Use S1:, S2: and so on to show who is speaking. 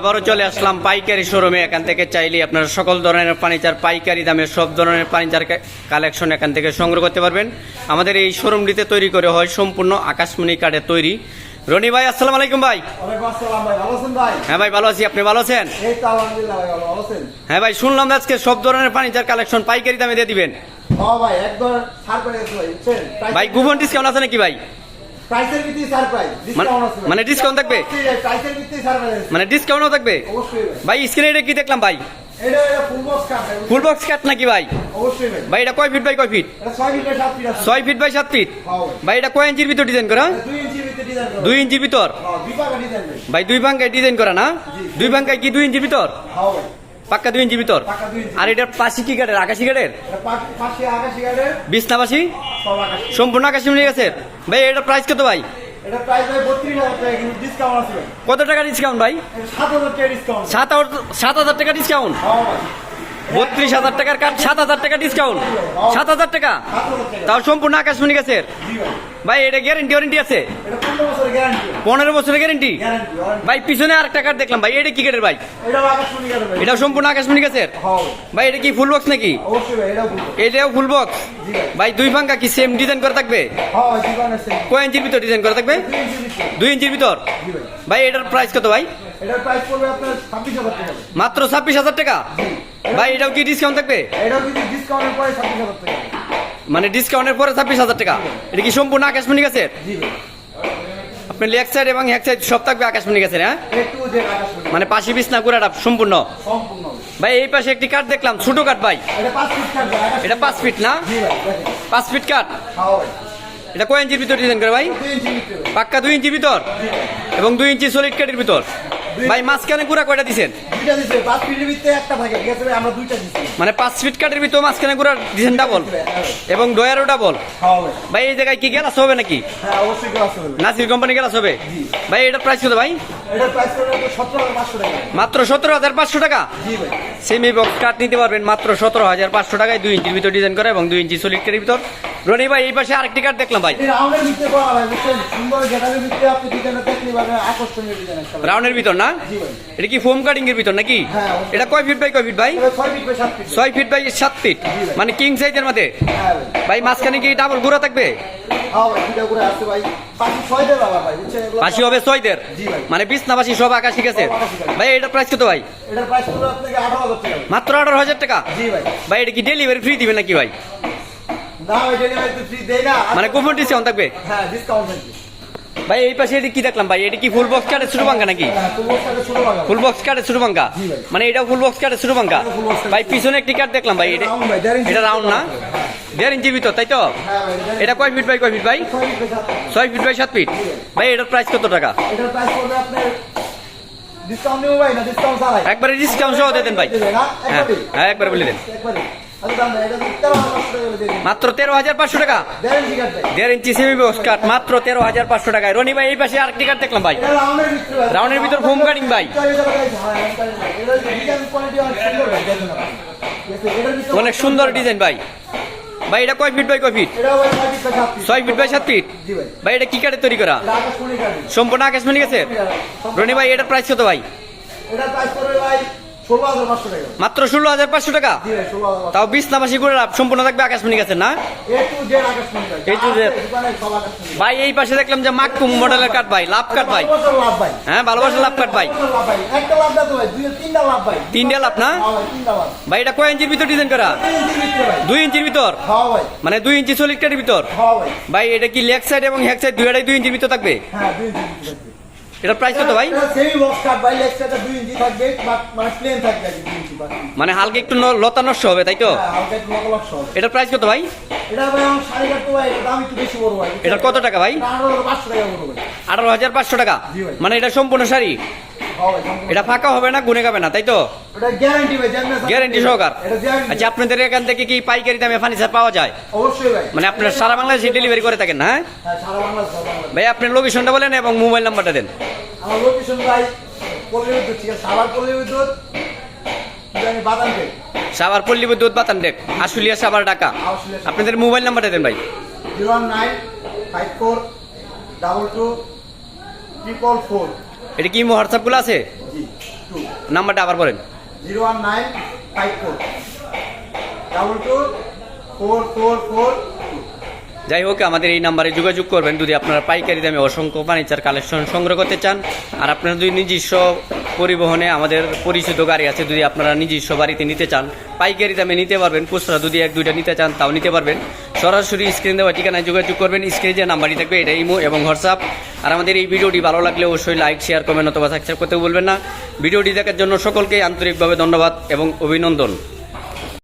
S1: আবারও চলে আসলাম পাইকারি শোরুমে। এখান থেকে চাইলে আপনারা সকল ধরনের ফার্নিচার পাইকারি দামে সব ধরনের ফার্নিচার কালেকশন এখান থেকে সংগ্রহ করতে পারবেন। আমাদের এই শোরুমটিতে তৈরি করে হয় সম্পূর্ণ আকাশমণি কাঠের তৈরি। রনি ভাই আসসালামু আলাইকুম ভাই। হ্যাঁ ভাই ভালো আছি। আপনি ভালো আছেন? হ্যাঁ ভাই শুনলাম আজকে সব ধরনের ফার্নিচার কালেকশন পাইকারি দামে দিয়ে দিবেন।
S2: হ্যাঁ ভাই
S1: কুপন ডিসকাউন্ট আছে নাকি ভাই?
S2: প্রাইসের ভিত্তি ছাড় প্রাইস ডিসকাউন্ট
S1: মানে থাকবে?
S2: প্রাইসের ভিত্তি ছাড় প্রাইস
S1: মানে ডিসকাউন্টও থাকবে?
S2: অবশ্যই ভাই।
S1: স্ক্রিনে এটা কি দেখলাম ভাই?
S2: এটা এটা full box cut
S1: full box cut নাকি ভাই?
S2: অবশ্যই ভাই।
S1: ভাই এটা কয় ফিট বাই কয় ফিট
S2: এটা 6 ফিট বাই 7 ফিট আছে।
S1: ছয় ফিট বাই সাত ফিট
S2: হ্যাঁ ভাই।
S1: এটা কয় ইঞ্চির ভিতর ডিজাইন করা?
S2: 2 ইঞ্চির ভিতরে ডিজাইন করা।
S1: দুই ইঞ্চির ভিতর?
S2: হ্যাঁ ভাই।
S1: দুই ভাঙ্গায় ডিজাইন করা না? দুই ভাঙ্গায় কি দুই ইঞ্চির ভিতর?
S2: হ্যাঁ
S1: পাক্কা দুই ইঞ্চির ভিতর?
S2: 2 ইঞ্চি
S1: আর এটার পাশি কি কাঠের? আকাশি কাঠের? বিছনাবাসি সম্পূর্ণ আকাশি মিলে গেছে? ভাই এটা প্রাইস কত ভাই?
S2: এটা প্রাইস ভাই 32000 টাকা কিন্তু ডিসকাউন্ট আছে ভাই।
S1: কত টাকা ডিসকাউন্ট ভাই?
S2: সাত হাজার টাকা ডিসকাউন্ট
S1: সাত হাজার টাকা ডিসকাউন্ট বত্রিশ হাজার টাকার কাঠ সাত হাজার টাকা ডিসকাউন্ট সাত হাজার টাকা। তাও সম্পূর্ণ আকাশমণি গেছে
S2: জি ভাই,
S1: এটা গ্যারেন্টি ওয়ারেন্টি আছে?
S2: এটা 15 বছরের গ্যারান্টি
S1: পনেরো বছরের গ্যারেন্টি ভাই, পিছনে আরেকটা কাঠ দেখলাম। ভাই, এটা কি কাঠের ভাই?
S2: আকাশমণি ভাই
S1: সম্পূর্ণ আকাশমণি গেছে
S2: হ্যাঁ
S1: ভাই, এটা কি ফুল বক্স নাকি?
S2: এটাও
S1: ফুল বক্স
S2: ভাই,
S1: দুই ভাঙ্গা কি সেম ডিজাইন করা থাকবে? কয় ইঞ্চির ভিতর ডিজাইন করা থাকবে?
S2: দুই ইঞ্চি
S1: ইঞ্চির ভিতর?
S2: ভাই,
S1: এটার প্রাইস কত ভাই?
S2: এটার প্রাইস পড়বে আপনার ছাব্বিশ হাজার টাকা।
S1: মাত্র ছাব্বিশ হাজার টাকা? ভাই এটাও কি ডিসকাউন্ট থাকবে?
S2: এটাও কিন্তু ডিসকাউন্টের পরে ছাব্বিশ হাজার টাকা।
S1: মানে ডিসকাউন্টের পরে ছাব্বিশ হাজার টাকা? এটা কি সম্পূর্ণ আকাশমণি গেছে
S2: জি
S1: আপনি লেগ সাইড এবং হ্যাক সাইড সব থাকবে আকাশমণি গেছে হ্যাঁ? মানে পাশি বিছনা পুরাটা সম্পূর্ণ।
S2: সম্পূর্ণ।
S1: ভাই এই পাশে একটি কাঠ দেখলাম ছোট কাঠ ভাই।
S2: এটা পাঁচ ফিট
S1: না? পাঁচ ফিট কাঠ
S2: হ্যাঁ
S1: এটা কয় ইঞ্চির ভিতর ডিজাইন করে ভাই? পাক্কা দুই ইঞ্চির ভিতর? এবং দুই ইঞ্চি সলিড কাঠের ভিতর? ভাই মাঝখানে গুড়া কয়টা দিছেন?
S2: দুইটা দিচ্ছে পাঁচ ফিটের ভিতরে একটা থাকে ঠিক আছে আমরা দুইটা দিচ্ছি
S1: মানে পাঁচ ফিট কাঠের ভিতর মাঝখানে গুড়া দিছেন ডাবল এবং ডয়ারও ডাবল
S2: হ্যাঁ ভাই
S1: এই জায়গায় কি গ্যালাস হবে নাকি?
S2: হ্যাঁ অবশ্যই গ্লাস হবে।
S1: নাসির কোম্পানি গ্যালাস হবে? ভাই এটার প্রাইস কত ভাই?
S2: এটার প্রাইস টাকা।
S1: মাত্র সতেরো হাজার পাঁচশো টাকা?
S2: জি ভাই।
S1: সেমি বক্স কাঠ নিতে পারবেন মাত্র সতেরো হাজার পাঁচশো টাকায়। দুই ইঞ্চির ভিতর ডিজাইন করা এবং দুই ইঞ্চি সলিড কাঠের ভিতর। রনি ভাই এই পাশে আরেকটি কাঠ দেখলাম ভাই।
S2: রাউন্ডের ভিতরে করা ভাই বুঝছেন? সুন্দর ভিতরে আপনি দেখলে পাবেন আকর্ষণীয় ডিজাইন একটা
S1: রাউন্ডের ভিতর না? এটা কি ফোম কাটিং এর ভিতর নাকি?
S2: হ্যাঁ,
S1: এটা কয় ফিট বাই কয় ফিট ভাই?
S2: এটা ছয় ফিট বাই সাত ফিট
S1: ছয় ফিট বাই সাত ফিট মানে কিং সাইজের মধ্যে?
S2: হ্যাঁ ভাই।
S1: মাঝখানে কি ডাবল গুঁড়া থাকবে?
S2: হ্যাঁ পাশি
S1: হবে ছয়দের। মানে পাশি সব আকাশি
S2: আকাশি গেছে।
S1: ভাই এটার প্রাইস কত ভাই। মাত্র আঠারো হাজার টাকা?
S2: ভাই।
S1: এটা কি ডেলিভারি ফ্রি দিবে নাকি ভাই? মানে কুপন ডিসকাউন্ট থাকবে?
S2: হ্যাঁ ডিসকাউন্ট থাকবে।
S1: ভাই এই পাশে এটা কি দেখলাম ভাই? এটা কি ফুল বক্স কাটে ছোট বাঙ্কা নাকি? ফুল বক্স কাটে ছোট বাঙ্কা মানে এটা ফুল বক্স কাটে ছোট বাঙ্কা ভাই পিছনে একটি কাট দেখলাম ভাই এটা
S2: ভাই
S1: এটা রাউন্ড না? দেড় ইঞ্চির ভিতর তাই তো?
S2: হ্যাঁ এটা-
S1: কয় ফিট বাই কয় ফিট ভাই?
S2: ছয় ফিট বাই সাত ফিট।
S1: ভাই। এটার প্রাইস কত টাকা?
S2: ভাই
S1: একবারে ডিসকাউন্ট সহ দেন ভাই। হ্যাঁ? হ্যাঁ একবার বলে দেন। মাত্র তেরো হাজার পাঁচশো টাকা?
S2: দেড় ইঞ্চি
S1: বক্স কাট মাত্র তেরো হাজার পাঁচশো টাকায়। রনি ভাই এই পাশে আরেকটি কাট দেখলাম ভাই।
S2: রাউন্ডের ভিতরে
S1: foam cutting ভাই।
S2: অনেক সুন্দর
S1: ডিজাইন ভাই। ভাই। এটা কয় ফিট বাই কয় ফিট
S2: ছয় ফিট বাই সাত ফিট। ভাই।
S1: এটা কি কাঠে তৈরি করা। সম্পূর্ণ আকাশমণি গেছে? রনি ভাই এটার প্রাইস কত ভাই?
S2: এটার প্রাইস ভাই
S1: মাত্র ষোলো হাজার পাঁচশো টাকা। তাও বিশ নামাসি করে সম্পূর্ণ থাকবে আকাশমণি গেছে না। ভাই এই পাশে দেখলাম যে মাক্কুম মডেলের কাঠ ভাই লাভ কাঠ ভাই। হ্যাঁ ভালোবাসা লাভ কাঠ ভাই।
S2: তিনটা লাভ
S1: না?
S2: হ্যাঁ ভাই,
S1: এটা কয় ইঞ্চির ভিতর ডিজাইন করা। দুই ইঞ্চির ভিতর
S2: হ্যাঁ
S1: মানে দুই ইঞ্চি সলিড কাঠের ভিতর?
S2: হ্যাঁ ভাই।
S1: এটা কি লেগ সাইড এবং হ্যাক সাইড দুইটাই দুই ইঞ্চির ভিতর থাকবে।
S2: হ্যাঁ।
S1: এটার প্রাইস কত ভাই
S2: এটা ভাই, এক্সট্রাটা 2 ইঞ্চি থাকবে, মানে হালকে থাকবে আর ইঞ্চি
S1: মানে হালকা একটু লতা নষ্ট হবে তাই তো
S2: এটা হালকা একটু
S1: প্রাইস কত ভাই
S2: এটা ভাই আমার ভাই, এটা দাম একটু বেশি বড় ভাই।
S1: এটা কত টাকা ভাই
S2: এটা আঠারো হাজার পাঁচশো টাকা বড় ভাই।
S1: পাঁচশো টাকা মানে এটা সম্পূর্ণ শাড়ি
S2: হ্যাঁ।
S1: এটা ফাঁকা হবে না গুনে খাবে না তাই তো? গ্যারেন্টি সহকার। আচ্ছা আপনাদের এখান থেকে কি পাইকারি দামে ফার্নিচার পাওয়া যায়? মানে আপনারা সারা বাংলাদেশে ডেলিভারি করে থাকেন না হ্যাঁ?
S2: হ্যাঁ।
S1: ভাই আপনার লোকেশনটা বলেন এবং মোবাইল নাম্বারটা দেন।
S2: আমার লোকেশন ভাই পল্লী বিদ্যুৎ ঠিক আছে সাভার পল্লী বিদ্যুৎ আমি বাদাম পেট
S1: সাবার পল্লী বিদ্যুৎ বাতান ডেক আশুলিয়া সাবার ঢাকা। আপনাদের মোবাইল নাম্বারটা দেন ভাই।
S2: Zero nine five four double two triple four.
S1: এটা কি হোয়াটসঅ্যাপগুলো আছে? নাম্বারটা আবার বলেন।
S2: Zero one nine five four double two four four four
S1: যাই হোক আমাদের এই নাম্বারে যোগাযোগ করবেন। যদি আপনারা পাইকারি দামে অসংখ্য ফার্নিচার কালেকশন সংগ্রহ করতে চান আর আপনারা যদি নিজস্ব পরিবহনে আমাদের পরিচিত গাড়ি আছে, যদি আপনারা নিজস্ব বাড়িতে নিতে চান, পাইকারি দামে নিতে পারবেন, খুচরা যদি এক, দুইটা নিতে চান, তাও নিতে পারবেন। সরাসরি স্ক্রিন দেওয়া ঠিকানায় যোগাযোগ করবেন স্ক্রিনে যে নাম্বারটি থাকবে এটা ইমো এবং হোয়াটসঅ্যাপ। আর আমাদের এই ভিডিওটি ভালো লাগলে অবশ্যই লাইক শেয়ার কমেন্ট অথবা সাবস্ক্রাইব করতে বলবেন না। ভিডিওটি দেখার জন্য সকলকে আন্তরিকভাবে ধন্যবাদ এবং অভিনন্দন।